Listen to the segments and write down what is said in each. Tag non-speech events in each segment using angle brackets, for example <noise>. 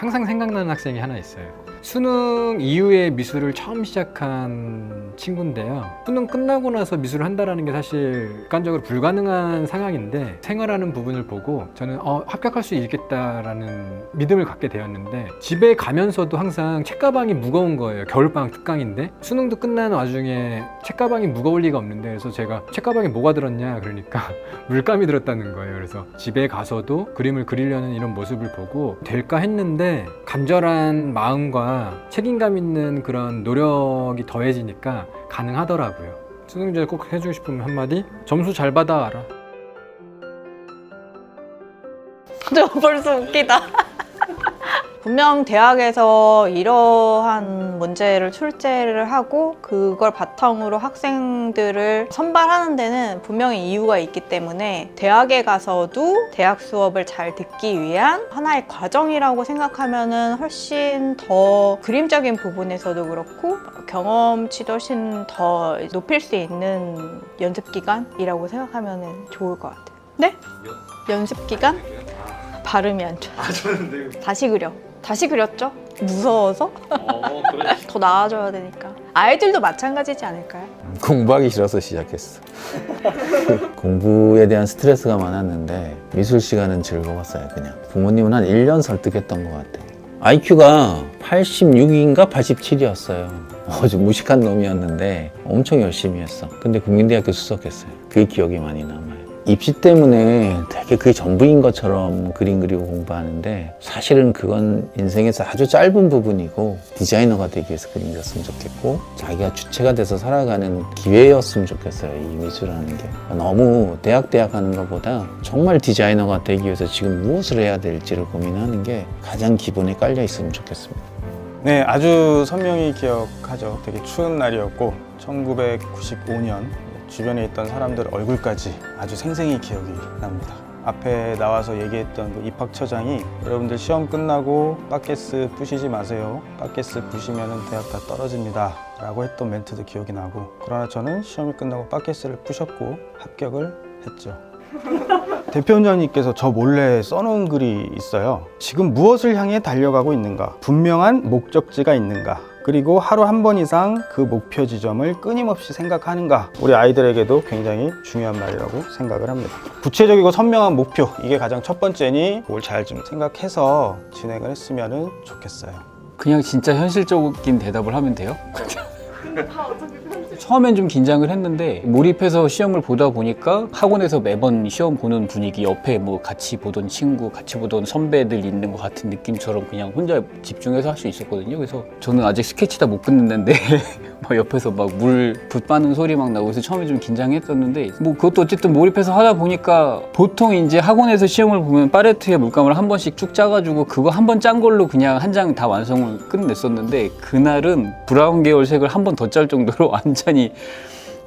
항상 생각나는 학생이 하나 있어요. 수능 이후에 미술을 처음 시작한 친구인데요. 수능 끝나고 나서 미술을 한다라는 게 사실 객관적으로 불가능한 상황인데 생활하는 부분을 보고 저는 어, 합격할 수 있겠다라는 믿음을 갖게 되었는데 집에 가면서도 항상 책가방이 무거운 거예요. 겨울방학 특강인데 수능도 끝난 와중에 책가방이 무거울 리가 없는데 그래서 제가 책가방에 뭐가 들었냐 그러니까 <laughs> 물감이 들었다는 거예요. 그래서 집에 가서도 그림을 그리려는 이런 모습을 보고 될까 했는데 간절한 마음과 책임감 있는 그런 노력이 더해지니까 가능하더라고요. 수능제 꼭 해주고 싶으면 한마디 점수 잘 받아 알아. 저 벌써 웃기다. 분명 대학에서 이러한 문제를 출제를 하고 그걸 바탕으로 학생들을 선발하는 데는 분명히 이유가 있기 때문에 대학에 가서도 대학 수업을 잘 듣기 위한 하나의 과정이라고 생각하면은 훨씬 더 그림적인 부분에서도 그렇고 경험치도 훨씬 더 높일 수 있는 연습 기간이라고 생각하면 좋을 것 같아요. 네? 연습 기간? 발음이 안 좋아. 다시 그려. 다시 그렸죠? 무서워서? <laughs> 더 나아져야 되니까. 아이들도 마찬가지지 않을까요? 공부하기 싫어서 시작했어. 공부에 대한 스트레스가 많았는데 미술 시간은 즐거웠어요, 그냥. 부모님은 한 1년 설득했던 것 같아요. IQ가 86인가 87이었어요. 아주 무식한 놈이었는데 엄청 열심히 했어. 근데 국민대학교 수석했어요. 그 기억이 많이 남아요. 입시 때문에 되게 그게 전부인 것처럼 그림 그리고 공부하는데 사실은 그건 인생에서 아주 짧은 부분이고 디자이너가 되기 위해서 그림 그렸으면 좋겠고 자기가 주체가 돼서 살아가는 기회였으면 좋겠어요 이 미술하는 게 너무 대학 대학 하는 것보다 정말 디자이너가 되기 위해서 지금 무엇을 해야 될지를 고민하는 게 가장 기본에 깔려 있으면 좋겠습니다 네, 아주 선명히 기억하죠. 되게 추운 날이었고 1995년 주변에 있던 사람들 얼굴까지 아주 생생히 기억이 납니다. 앞에 나와서 얘기했던 그 입학처장이 여러분들 시험 끝나고 빠게스 부시지 마세요. 빠게스 부시면 대학 다 떨어집니다. 라고 했던 멘트도 기억이 나고 그러나 저는 시험이 끝나고 빠게스를 부셨고 합격을 했죠. <laughs> 대표원장님께서 저 몰래 써놓은 글이 있어요. 지금 무엇을 향해 달려가고 있는가? 분명한 목적지가 있는가? 그리고 하루 한 번 이상 그 목표 지점을 끊임없이 생각하는가? 우리 아이들에게도 굉장히 중요한 말이라고 생각을 합니다. 구체적이고 선명한 목표, 이게 가장 첫 번째니 그걸 잘 좀 생각해서 진행을 했으면 좋겠어요. 그냥 진짜 현실적인 대답을 하면 돼요? 처음엔 좀 긴장을 했는데 몰입해서 시험을 보다 보니까 학원에서 매번 시험 보는 분위기 옆에 뭐 같이 보던 친구, 같이 보던 선배들 있는 것 같은 느낌처럼 그냥 혼자 집중해서 할 수 있었거든요. 그래서 저는 아직 스케치 다 못 끝냈는데 <laughs> 막 옆에서 막 물 붓 빠는 소리 막 나고 그래서 처음에 좀 긴장했었는데 뭐 그것도 어쨌든 몰입해서 하다 보니까 보통 이제 학원에서 시험을 보면 파레트에 물감을 한 번씩 쭉 짜가지고 그거 한 번 짠 걸로 그냥 한 장 다 완성을 끝냈었는데 그날은 브라운 계열 색을 한 번 더 짤 정도로 <laughs> 완전히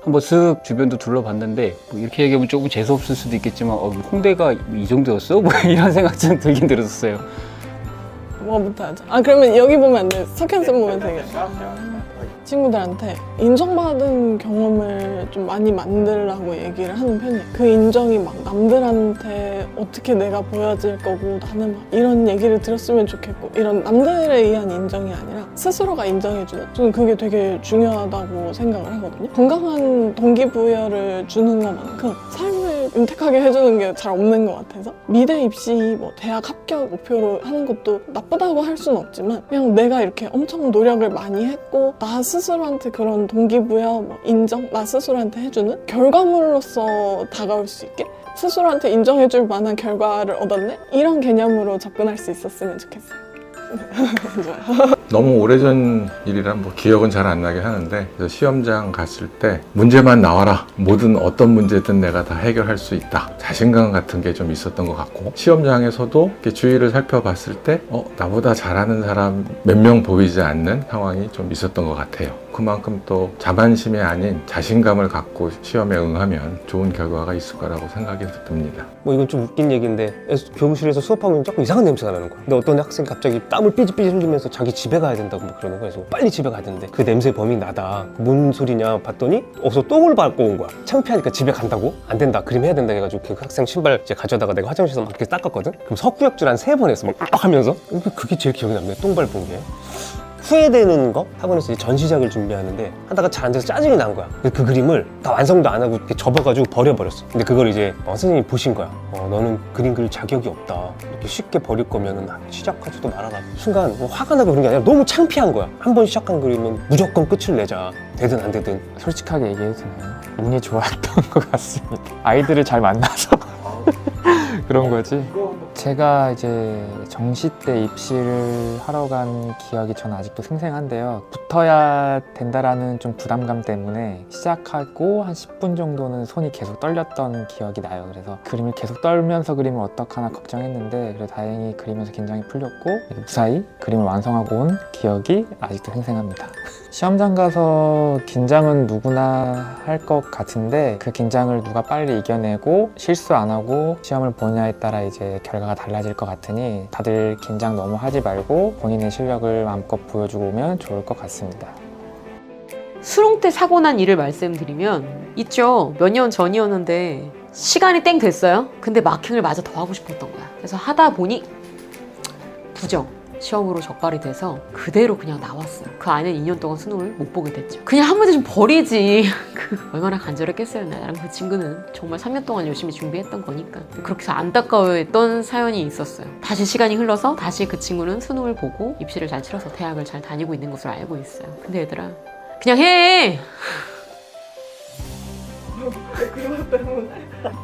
한번 쓱 주변도 둘러봤는데 뭐 이렇게 얘기하면 조금 재수 없을 수도 있겠지만 어, 홍대가 이 정도였어? 뭐 <laughs> 이런 생각 좀 들긴 들었어요. 뭐부터 하자. 아 그러면 여기 보면 안 돼. 석현쌤 보면 되겠다. 친구들한테 인정받은 경험을 좀 많이 만들라고 얘기를 하는 편이에요. 그 인정이 막 남들한테 어떻게 내가 보여질 거고 나는 막 이런 얘기를 들었으면 좋겠고 이런 남들에 의한 인정이 아니라 스스로가 인정해주는 저는 그게 되게 중요하다고 생각을 하거든요. 건강한 동기부여를 주는 것만큼 삶 을 윤택하게 해주는 게 잘 없는 것 같아서 미대 입시 뭐 대학 합격 목표로 하는 것도 나쁘다고 할 수는 없지만 그냥 내가 이렇게 엄청 노력을 많이 했고 나 스스로한테 그런 동기부여 뭐 인정 나 스스로한테 해주는 결과물로서 다가올 수 있게 스스로한테 인정해줄 만한 결과를 얻었네 이런 개념으로 접근할 수 있었으면 좋겠어요. <laughs> 너무 오래전 일이라 뭐 기억은 잘 안 나게 하는데 시험장 갔을 때 문제만 나와라. 모든 어떤 문제든 내가 다 해결할 수 있다. 자신감 같은 게 좀 있었던 것 같고 시험장에서도 주위를 살펴봤을 때 어, 나보다 잘하는 사람 몇 명 보이지 않는 상황이 좀 있었던 것 같아요 그만큼 또 자만심이 아닌 자신감을 갖고 시험에 응하면 좋은 결과가 있을 거라고 생각이 듭니다. 뭐 이건 좀 웃긴 얘기인데 교무실에서 수업하면 자꾸 이상한 냄새가 나는 거야. 근데 어떤 학생이 갑자기 땀을 삐질삐질 흘리면서 자기 집에 가야 된다고 막 그러는 거야. 그래서 빨리 집에 가야 되는데 그 냄새 범인 나다. 뭔 소리냐 봤더니 어서 똥을 밟고 온 거야. 창피하니까 집에 간다고? 안 된다. 그림 해야 된다 해가지고 그 학생 신발 이제 가져다가 내가 화장실에서 막 이렇게 닦았거든? 그럼 석구역질 한 세번 했어. 막 하면서. 그게 제일 기억에 남네 똥 밟은 게 후회되는 거 학원에서 전시작을 준비하는데 하다가 잘 안 돼서 짜증이 난 거야. 그래서 그 그림을 다 완성도 안 하고 이렇게 접어가지고 버려버렸어. 근데 그걸 이제 어, 선생님이 보신 거야. 어, 너는 그림 그릴 자격이 없다. 이렇게 쉽게 버릴 거면은 시작하지도 말아라. 순간 뭐 화가 나고 그런 게 아니라 너무 창피한 거야. 한 번 시작한 그림은 무조건 끝을 내자. 되든 안 되든. 솔직하게 얘기해도 되나요? 운이 좋았던 <laughs> 것 같습니다. 아이들을 잘 만나서 <laughs> 그런 거지. 제가 이제 정시 때 입시를 하러 간 기억이 저는 아직도 생생한데요. 붙어야 된다라는 좀 부담감 때문에 시작하고 한 10분 정도는 손이 계속 떨렸던 기억이 나요. 그래서 그림을 계속 떨면서 그림을 어떡하나 걱정했는데 그래 다행히 그리면서 긴장이 풀렸고 무사히 그림을 완성하고 온 기억이 아직도 생생합니다. <laughs> 시험장 가서 긴장은 누구나 할 것 같은데 그 긴장을 누가 빨리 이겨내고 실수 안 하고 시험을 보느냐에 따라 이제 결과가 달라질 것 같으니 다들 긴장 너무 하지 말고 본인의 실력을 마음껏 보여주고 오면 좋을 것 같습니다. 수능 때 사고 난 일을 말씀드리면 있죠. 몇 년 전이었는데 시간이 땡 됐어요. 근데 마킹을 마저 더 하고 싶었던 거야. 그래서 하다 보니 부정. 시험으로 적발이 돼서 그대로 그냥 나왔어요. 그 안에 2년 동안 수능을 못 보게 됐죠. 그냥 한 문제 좀 버리지. <laughs> 그 얼마나 간절했겠어요. 나랑 그 친구는 정말 3년 동안 열심히 준비했던 거니까. 그렇게 해서 안타까워했던 사연이 있었어요. 다시 시간이 흘러서 다시 그 친구는 수능을 보고 입시를 잘 치러서 대학을 잘 다니고 있는 것으로 알고 있어요. 근데 얘들아 그냥 해.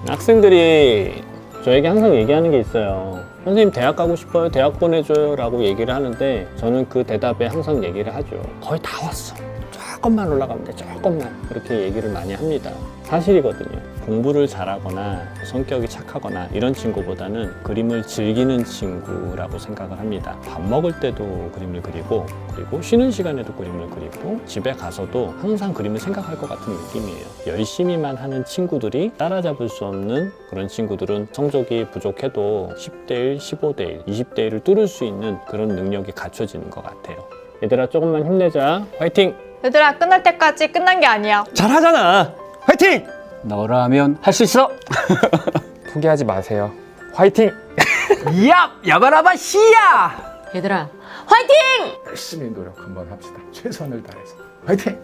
학생들이 저에게 항상 얘기하는 게 있어요. 선생님 대학 가고 싶어요. 대학 보내줘요. 라고 얘기를 하는데 저는 그 대답에 항상 얘기를 하죠. 거의 다 왔어. 조금만 올라가면 돼. 조금만. 그렇게 얘기를 많이 합니다. 사실이거든요. 공부를 잘하거나 성격이 착하거나 이런 친구보다는 그림을 즐기는 친구라고 생각을 합니다. 밥 먹을 때도 그림을 그리고 그리고 쉬는 시간에도 그림을 그리고 집에 가서도 항상 그림을 생각할 것 같은 느낌이에요. 열심히만 하는 친구들이 따라잡을 수 없는 그런 친구들은 성적이 부족해도 10대 1, 15대 1, 20대 1을 뚫을 수 있는 그런 능력이 갖춰지는 것 같아요. 얘들아 조금만 힘내자. 화이팅! 얘들아 끝날 때까지 끝난 게 아니야. 잘하잖아. 화이팅! 너라면 할 수 있어! <laughs> 포기하지 마세요. 화이팅! <laughs> 얍! 야바라바 씨야! 얘들아 화이팅! 열심히 노력 한번 합시다. 최선을 다해서. 화이팅!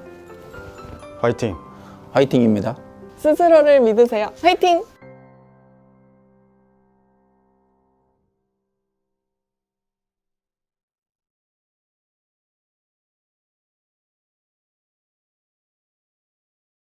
화이팅! 화이팅입니다. 스스로를 믿으세요. 화이팅!